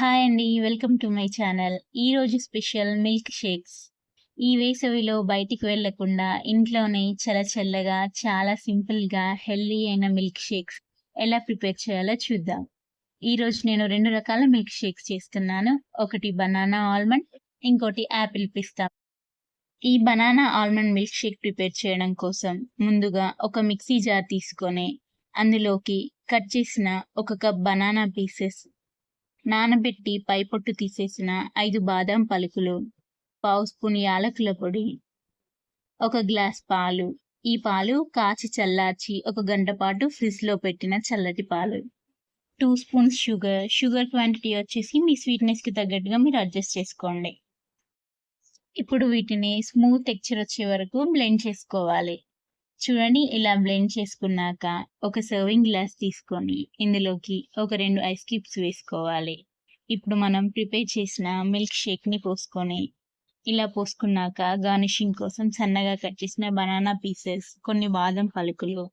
Hi అండి welcome to my channel ఈరోజు special milkshakes ఈ వేసవిలో బయటికి వెళ్ళకుండా ఇంట్లోనే చల్ల చల్లగా చాలా సింపుల్గా హెల్దీ అయిన మిల్క్ షేక్స్ ఎలా ప్రిపేర్ చేయాలో చూద్దాం. ఈరోజు నేను రెండు రకాల మిల్క్ షేక్స్ చేస్తున్నాను. ఒకటి బనానా ఆల్మండ్ ఇంకోటి యాపిల్ పిస్తా ఈ banana almond milkshake prepare చేయడం కోసం ముందుగా ఒక మిక్సీ జార్ తీసుకొని అందులోకి కట్ చేసిన ఒక కప్ బనానా పీసెస్ నానబెట్టి పై పొట్టు తీసేసిన ఐదు బాదం పలుకులు పావు స్పూన్ యాలకుల పొడి ఒక గ్లాస్ పాలు. ఈ పాలు కాచి చల్లార్చి ఒక గంట పాటు ఫ్రిడ్జ్లో పెట్టిన చల్లటి పాలు. Two spoons sugar. Sugar quantity వచ్చేసి మీ స్వీట్నెస్కి తగ్గట్టుగా మీరు అడ్జస్ట్ చేసుకోండి. ఇప్పుడు వీటిని స్మూత్ టెక్చర్ వచ్చే వరకు బ్లెండ్ చేసుకోవాలి. చూడండి ఇలా బ్లెండ్ చేసుకున్నాక ఒక సర్వింగ్ గ్లాస్ తీసుకొని ఇందులోకి ఒక రెండు ఐస్ క్యూబ్స్ వేసుకోవాలి. ఇప్పుడు మనం ప్రిపేర్ చేసిన మిల్క్ షేక్ని పోసుకొని ఇలా పోసుకున్నాక గార్నిషింగ్ కోసం సన్నగా కట్ చేసిన బనానా పీసెస్ కొన్ని బాదం పలుకులు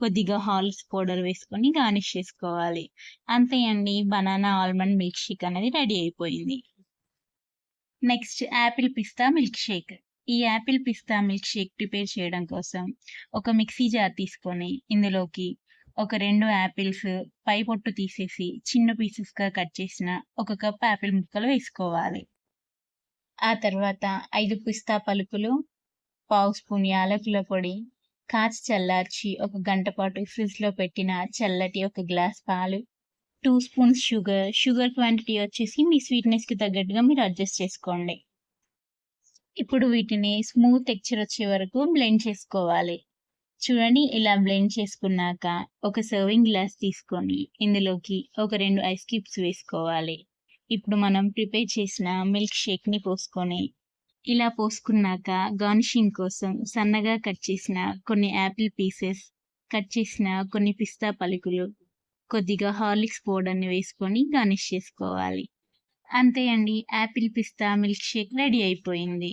కొద్దిగా హాల్స్ పౌడర్ వేసుకొని గార్నిష్ చేసుకోవాలి. అంతే అండి బనానా ఆల్మండ్ మిల్క్ షేక్ అనేది రెడీ అయిపోయింది. నెక్స్ట్ యాపిల్ పిస్తా మిల్క్ షేక్ ఈ యాపిల్ పిస్తా మిల్క్ షేక్ ప్రిపేర్ చేయడం కోసం ఒక మిక్సీ జార్ తీసుకొని ఇందులోకి ఒక రెండు యాపిల్స్ పై పొట్టు తీసేసి చిన్న పీసెస్గా కట్ చేసిన ఒక కప్ యాపిల్ ముక్కలు వేసుకోవాలి. ఆ తర్వాత ఐదు పిస్తా పలుకులు పావు స్పూన్ యాలకుల పొడి కాచి చల్లార్చి ఒక గంట పాటు ఫ్రిడ్జ్లో పెట్టిన చల్లటి ఒక గ్లాస్ పాలు two spoons sugar sugar quantity వచ్చేసి మీ స్వీట్నెస్కి తగ్గట్టుగా మీరు అడ్జస్ట్ చేసుకోండి. ఇప్పుడు వీటిని స్మూత్ టెక్చర్ వచ్చే వరకు బ్లెండ్ చేసుకోవాలి. చూడండి ఇలా బ్లెండ్ చేసుకున్నాక ఒక సర్వింగ్ గ్లాస్ తీసుకొని ఇందులోకి ఒక రెండు ఐస్ క్యూబ్స్ వేసుకోవాలి. ఇప్పుడు మనం ప్రిపేర్ చేసిన మిల్క్ షేక్ని పోసుకొని ఇలా పోసుకున్నాక గార్నిషింగ్ కోసం సన్నగా కట్ చేసిన కొన్ని యాపిల్ పీసెస్ కట్ చేసిన కొన్ని పిస్తా పలుకులు కొద్దిగా హార్లిక్స్ పౌడర్ని వేసుకొని గార్నిష్ చేసుకోవాలి. అంతే అండి యాపిల్ పిస్తా మిల్క్ షేక్ రెడీ అయిపోయింది.